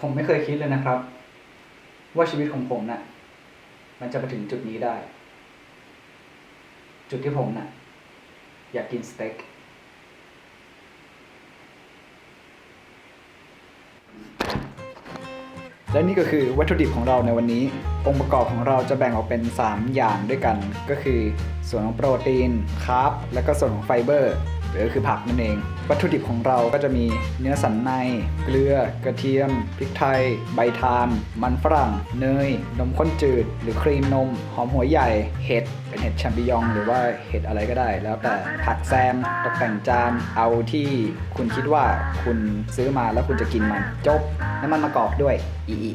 ผมไม่เคยคิดเลยนะครับ ว่าชีวิตของผมน่ะ มันจะมาถึงจุดนี้ได้ จุดที่ผมน่ะ อยากกินสเต็กและนี่ก็คือวัตถุดิบของเราในวันนี้ องค์ประกอบของเราจะแบ่งออกเป็น 3 อย่างด้วยกัน ก็คือ ส่วนของโปรตีนคาร์บและก็ส่วนของไฟเบอร์ หรือคือผักนั่นเอง วัตถุดิบของเราก็จะมีเนื้อสันใน เกลือกระเทียม พริกไทย ใบทาน มันฝรั่ง เนย นมข้นจืด หรือครีมนม หอมหัวใหญ่ เห็ด เป็นเห็ดแชมปิญอง หรือว่าเห็ดอะไรก็ได้ แล้วแต่ผักแซมตกแต่งจานเอาที่คุณคิดว่าคุณซื้อมาแล้วคุณจะกินมันจบน้ำมันมะกอกด้วยอีอี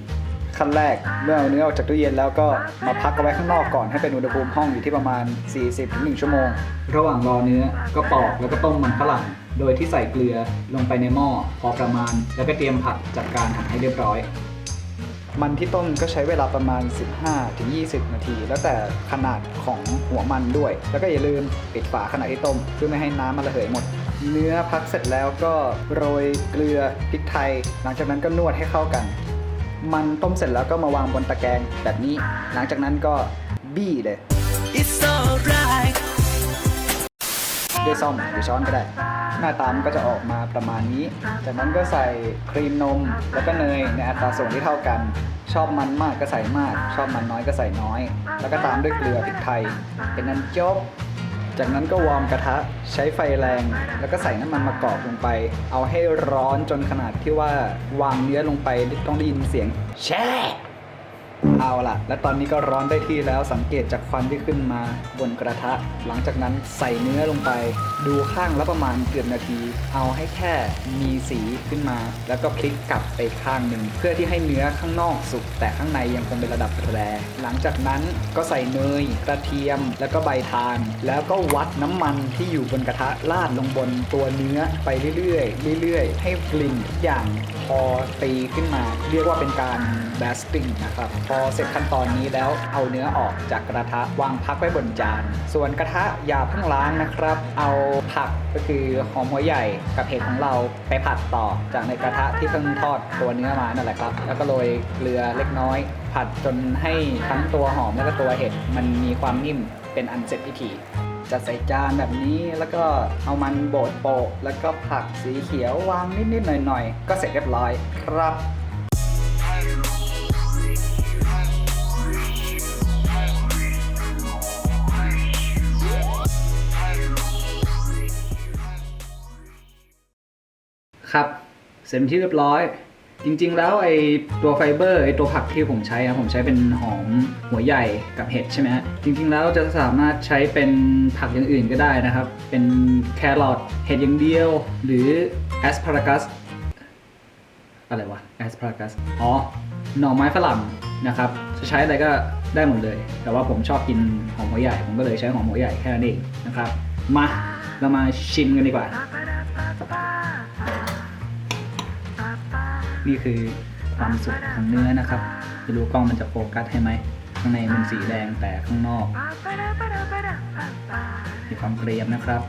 ขั้นแรกเมื่อเอาเนื้อออกจากตู้เย็นแล้วก็มาพักเอาไว้ข้างนอกก่อนให้เป็นอุณหภูมิห้องอยู่ที่ประมาณ 40-1 ชั่วโมง ระหว่างรอเนื้อก็ปอกแล้วก็ต้มมันฝรั่ง โดยที่ใส่เกลือลงไปในหม้อพอประมาณ แล้วก็เตรียมผักจัดการหั่นให้เรียบร้อย มันที่ต้มก็ใช้เวลาประมาณ 15-20 นาที แล้วแต่ขนาดของหัวมันด้วย แล้วก็อย่าลืมปิดฝาขณะที่ต้มเพื่อไม่ให้น้ำมันระเหยหมดเนื้อพักเสร็จแล้วก็โรยเกลือพริกไทย หลังจากนั้นก็นวดให้เข้ากัน มันต้มเสร็จแล้วก็มาวางบนตะแกรงแบบนี้ หลังจากนั้นก็บี้เลย It's alright ด้วยซ่อมหรือช้อนก็ได้ หน้าตามนก็จะออกมาประมาณนี้ จากนั้นก็ใส่ครีมนมแล้วก็เนยในอัตราส่วนที่เท่ากัน ชอบมันมากก็ใส่มาก ชอบมันน้อยก็ใส่น้อย แล้วก็ตามด้วยเกลือพริกไทย เป็นนั้นจบ จากนั้นก็วอร์มกระทะใช้ไฟแรง แล้วก็ใส่น้ำมันมะกอกลงไป เอาให้ร้อนจนขนาดที่ว่าวางเนื้อลงไปต้องได้ยินเสียงแช่ เอาล่ะ และตอนนี้ก็ร้อนได้ที่แล้วสังเกตจากควันที่ขึ้นมาบนกระทะ หลังจากนั้นใส่เนื้อลงไป ดูข้างละประมาณเกือบนาที เอาให้แค่มีสีขึ้นมา แล้วก็พลิกกลับไปข้างหนึ่ง เพื่อที่ให้เนื้อข้างนอกสุก แต่ข้างในยังคงเป็นระดับแรหลังจากนั้นก็ใส่เนยกระเทียม แล้วก็ใบทาน แล้วก็วัดน้ำมันที่อยู่บนกระทะราดลงบนตัวเนื้อไปเรื่อยๆเรื่อยๆ ให้กลิ่นทุกอย่างพอตีขึ้นมา เรียกว่าเป็นการ basting นะครับ พอเสร็จขั้นตอนนี้แล้วเอาเนื้อออกจากกระทะวางพักไว้บนจาน ส่วนกระทะอย่าเพิ่งล้างนะครับ เอาผักก็คือหอมหัวใหญ่กับเห็ดของเราไปผัดต่อจากในกระทะที่เพิ่งทอดตัวเนื้อมานั่นแหละครับ แล้วก็โรยเกลือเล็กน้อย ผัดจนให้ทั้งตัวหอมและก็ตัวเห็ดมันมีความนิ่มเป็นอันเสร็จพิธีจัดใส่จานแบบนี้แล้วก็เอามันโบดโปะแล้วก็ผักสีเขียววางนิดๆหน่อยๆ ก็เสร็จเรียบร้อยครับ ครับ เสร็จเป็นที่เรียบร้อย จริงๆ แล้วไอตัวไฟเบอร์ไอตัวผักที่ผมใช้นะผมใช้เป็นหอมหัวใหญ่กับเห็ดใช่ไหมฮะจริงๆ แล้วจะสามารถใช้เป็นผักอย่างอื่นก็ได้นะครับ เป็นแครอทเห็ดอย่างเดียว หรือแอสพารากัสอะไรวะแอสพารากัสอ๋อหน่อไม้ฝรั่งนะครับ จะใช้อะไรก็ได้หมดเลย แต่ว่าผมชอบกินหอมหัวใหญ่ ผมก็เลยใช้หอมหัวใหญ่แค่นั้นเองนะครับ มาเรามาชิมกันดีกว่า นี่คือความสุกของเนื้อนะครับไม่รู้กล้องมันจะโฟกัสให้ไหมข้างในมันสีแดงแต่ข้างนอกมีความเกรียมนะครับ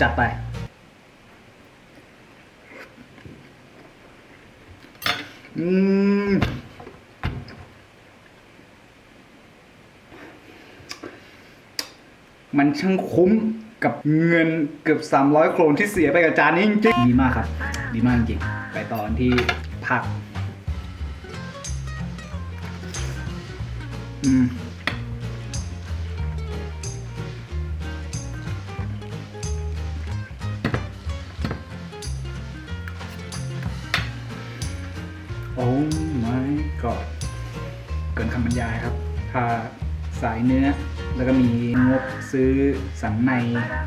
จัดไปอืมมันช่างคุ้มกับเงินเกือบ 300 โครนที่เสียไปกับจานนี้จริงๆดีมากครับ ดีมากจริง ไปตอนที่ผัก อืมโอ้ my god เกินคำบรรยายครับพาสายเนื้อ แล้วก็มีงบซื้อสันใน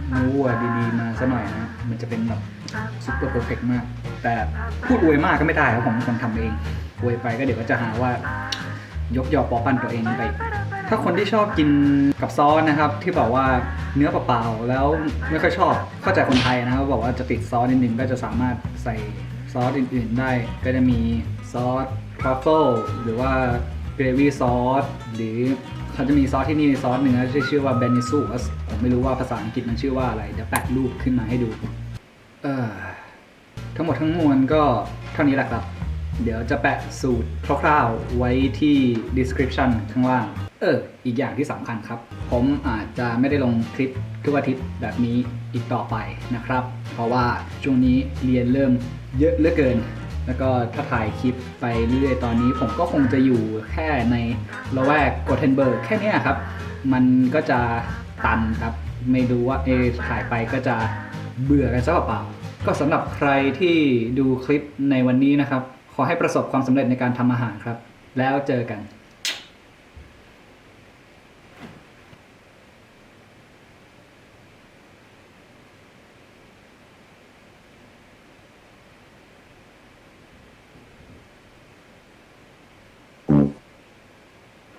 เนื้อวัวดีๆ มาซะหน่อยนะ มันจะเป็นแบบซุปเปอร์เพอร์เฟกมาก แต่พูดอวยมากก็ไม่ได้ครับผมเป็นคนทำเองอวยไปก็เดี๋ยวก็จะหาว่ายกยอปอปั้นตัวเองไป ถ้าคนที่ชอบกินกับซอสนะครับ ที่บอกว่าเนื้อเปล่าๆแล้วไม่ค่อยชอบเข้าใจคนไทยนะครับบอกว่าจะติดซอสนิดนึงก็จะสามารถใส่ซอสอื่นๆได้ ก็จะมีซอสทรัฟเฟิลหรือว่าเกรวี่ซอสหรือ เขาจะมีซอสที่นี่ซอสหนึ่งนะที่ชื่อว่าเบนิซูสผมไม่รู้ว่าภาษาอังกฤษมันชื่อว่าอะไร เดี๋ยวแปะรูปขึ้นมาให้ดู เออทั้งหมดทั้งมวลก็เท่านี้แหละครับ เดี๋ยวจะแปะสูตรคร่าวๆไว้ที่ description ข้างล่าง เออ อีกอย่างที่สำคัญครับ ผมอาจจะไม่ได้ลงคลิปทุกอาทิตย์แบบนี้อีกต่อไปนะครับ เพราะว่าช่วงนี้เรียนเริ่มเยอะเหลือเกิน แล้วก็ถ้าถ่ายคลิปไปเรื่อยๆตอนนี้ ผมก็คงจะอยู่แค่ในละแวกโกเทนเบิร์กแค่นี้ครับ มันก็จะตันครับ ไม่รู้ว่าเอถ่ายไปก็จะเบื่อกันซะเปล่าก็สำหรับใครที่ดูคลิปในวันนี้นะครับ ขอให้ประสบความสำเร็จในการทำอาหารครับ แล้วเจอกัน